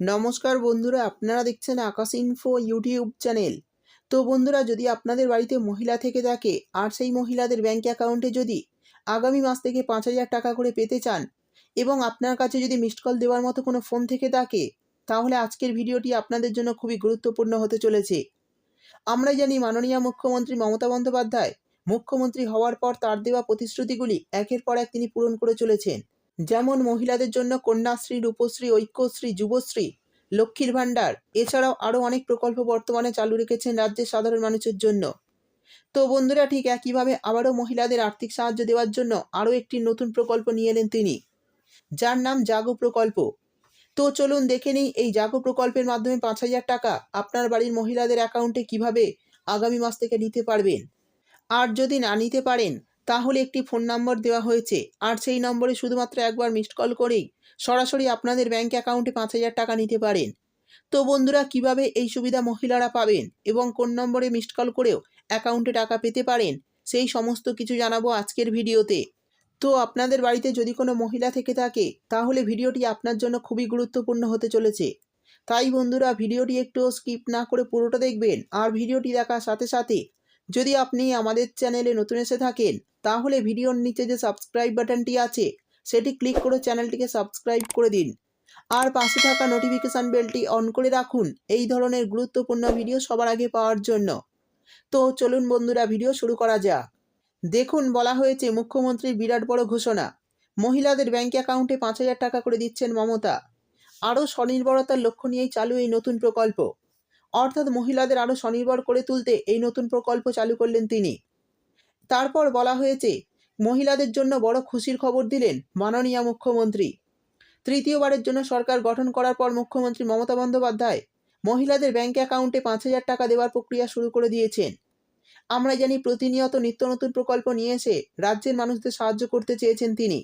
নমস্কার বন্ধুরা, আপনারা দেখছেন আকাশ ইনফো ইউটিউব চ্যানেল তো বন্ধুরা, যদি আপনাদের বাড়িতে মহিলা থেকে থাকে, আর সেই মহিলাদের ব্যাঙ্ক অ্যাকাউন্টে যদি আগামী মাস থেকে পাঁচ হাজার টাকা করে পেতে চান, এবং আপনার কাছে যদি মিসড কল দেওয়ার মতো কোনো ফোন থেকে থাকে, তাহলে আজকের ভিডিওটি আপনাদের জন্য খুবই গুরুত্বপূর্ণ হতে চলেছে। আমরা জানি মাননীয় মুখ্যমন্ত্রী মমতা বন্দ্যোপাধ্যায়, মুখ্যমন্ত্রী হওয়ার পর তার দেওয়া প্রতিশ্রুতিগুলি একের পর এক তিনি পূরণ করে চলেছেন। যেমন মহিলাদের জন্য কন্যাশ্রী, রূপশ্রী, ঐক্যশ্রী, যুবশ্রী, লক্ষ্মীর ভাণ্ডার। এছাড়াও আরও অনেক প্রকল্প বর্তমানে চালু রেখেছেন রাজ্যের সাধারণ মানুষের জন্য। তো বন্ধুরা, ঠিক একইভাবে আবারও মহিলাদের আর্থিক সাহায্য দেওয়ার জন্য আরও একটি নতুন প্রকল্প নিয়ে এলেন তিনি, যার নাম জাগো প্রকল্প। তো চলুন দেখে নিই এই জাগো প্রকল্পের মাধ্যমে পাঁচ হাজার টাকা আপনার বাড়ির মহিলাদের অ্যাকাউন্টে কীভাবে আগামী মাস থেকে নিতে পারবেন। আর যদি না নিতে পারেন তাহলে একটি ফোন নম্বর দেওয়া হয়েছে। আর সেই নম্বরে শুধুমাত্র একবার মিসড কল করেই সরাসরি আপনাদের ব্যাংক অ্যাকাউন্টে পাঁচ হাজার টাকা নিতে পারেন। তো বন্ধুরা, কীভাবে এই সুবিধা মহিলারা পাবেন এবং কোন নম্বরে মিসড কল করেও অ্যাকাউন্টে টাকা পেতে পারেন, সেই সমস্ত কিছু জানাব আজকের ভিডিওতে। তো আপনাদের বাড়িতে যদি কোনো মহিলা থেকে থাকে, তাহলে ভিডিওটি আপনার জন্য খুবই গুরুত্বপূর্ণ হতে চলেছে। তাই বন্ধুরা, ভিডিওটি একটু স্কিপ না করে পুরোটা দেখবেন, আর ভিডিওটি দেখার সাথে সাথে যদি আপনি আমাদের চ্যানেলে নতুন এসে থাকেন, তাহলে ভিডিওর নিচে যে সাবস্ক্রাইব বাটনটি আছে, সেটি ক্লিক করে চ্যানেলটিকে সাবস্ক্রাইব করে দিন। আর পাশে থাকা নোটিফিকেশান বেলটি অন করে রাখুন এই ধরনের গুরুত্বপূর্ণ ভিডিও সবার আগে পাওয়ার জন্য। তো চলুন বন্ধুরা ভিডিও শুরু করা যাক। দেখুন, বলা হয়েছে মুখ্যমন্ত্রীর বিরাট বড় ঘোষণা। মহিলাদের ব্যাংক অ্যাকাউন্টে পাঁচ হাজার টাকা করে দিচ্ছেন মমতা। আরও স্বনির্ভরতার লক্ষ্য নিয়েই চালু এই নতুন প্রকল্প। অর্থাৎ মহিলাদের আরও স্বনির্ভর করে তুলতে এই নতুন প্রকল্প চালু করলেন তিনি। তারপর বলা হয়েছে, মহিলাদের জন্য বড় খুশির খবর দিলেন মাননীয় মুখ্যমন্ত্রী। তৃতীয়বারের জন্য সরকার গঠন করার পর মুখ্যমন্ত্রী মমতা বন্দ্যোপাধ্যায় মহিলাদের ব্যাংক অ্যাকাউন্টে পাঁচ হাজার টাকা দেওয়ার প্রক্রিয়া শুরু করে দিয়েছেন। আমরা জানি প্রতিনিয়ত নিত্য নতুন প্রকল্প নিয়ে এসে রাজ্যের মানুষদের সাহায্য করতে চেয়েছেন তিনি।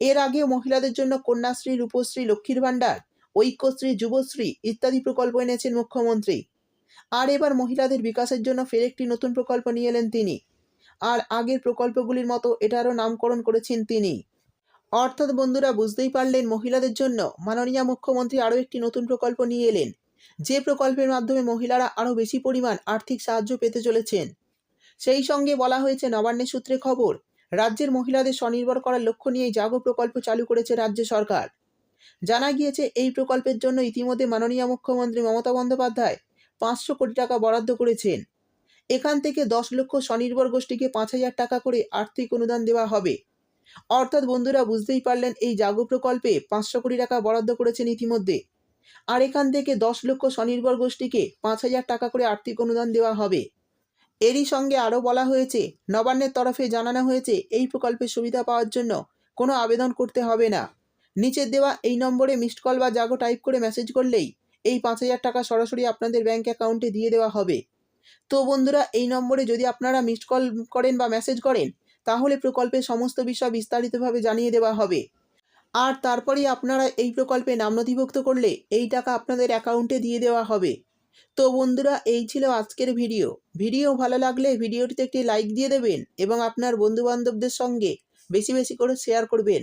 এর আগেও মহিলাদের জন্য কন্যাশ্রী, রূপশ্রী, লক্ষ্মীর ভাণ্ডার ঐক্যশ্রী যুবশ্রী ইত্যাদি প্রকল্প এনেছেন মুখ্যমন্ত্রী। আর এবার মহিলাদের বিকাশের জন্য ফের একটি নতুন প্রকল্প নিয়ে এলেন তিনি। আর আগের প্রকল্পগুলির মতো এটারও নামকরণ করেছেন তিনি। অর্থাৎ বন্ধুরা, বুঝতেই পারলেন মহিলাদের জন্য মাননীয় মুখ্যমন্ত্রী আরও একটি নতুন প্রকল্প নিয়ে এলেন। যে প্রকল্পের মাধ্যমে মহিলারা আরও বেশি পরিমাণ আর্থিক সাহায্য পেতে চলেছেন। সেই সঙ্গে বলা হয়েছে নবান্নের সূত্রে খবর, রাজ্যের মহিলাদের স্বনির্ভর করার লক্ষ্য নিয়ে জাগো প্রকল্প চালু করেছে রাজ্য সরকার। জানা গিয়েছে এই প্রকল্পের জন্য ইতিমধ্যে মাননীয় মুখ্যমন্ত্রী মমতা বন্দ্যোপাধ্যায় পাঁচশো কোটি টাকা বরাদ্দ করেছেন। এখান থেকে দশ লক্ষ স্বনির্ভর গোষ্ঠীকে পাঁচ হাজার টাকা করে আর্থিক অনুদান দেওয়া হবে। অর্থাৎ বন্ধুরা বুঝতেই পারলেন এই জাগো প্রকল্পে পাঁচশো কোটি টাকা বরাদ্দ করেছেন ইতিমধ্যে। আর এখান থেকে দশ লক্ষ স্বনির্ভর গোষ্ঠীকে পাঁচ হাজার টাকা করে আর্থিক অনুদান দেওয়া হবে। এরই সঙ্গে আরও বলা হয়েছে, নবান্নের তরফে জানানো হয়েছে এই প্রকল্পের সুবিধা পাওয়ার জন্য কোনো আবেদন করতে হবে না। নিচের দেওয়া এই নম্বরে মিসড কল বা জাগো টাইপ করে মেসেজ করলেই এই পাঁচ হাজার টাকা সরাসরি আপনাদের ব্যাঙ্ক অ্যাকাউন্টে দিয়ে দেওয়া হবে। তো বন্ধুরা, এই নম্বরে যদি আপনারা মিসড কল করেন বা মেসেজ করেন, তাহলে প্রকল্পের সমস্ত বিষয় বিস্তারিতভাবে জানিয়ে দেওয়া হবে। আর তারপরেই আপনারা এই প্রকল্পে নাম নথিভুক্ত করলে এই টাকা আপনাদের অ্যাকাউন্টে দিয়ে দেওয়া হবে। তো বন্ধুরা, এই ছিল আজকের ভিডিও। ভিডিও ভালো লাগলে ভিডিওটিতে একটি লাইক দিয়ে দেবেন এবং আপনার বন্ধুবান্ধবদের সঙ্গে বেশি বেশি করে শেয়ার করবেন।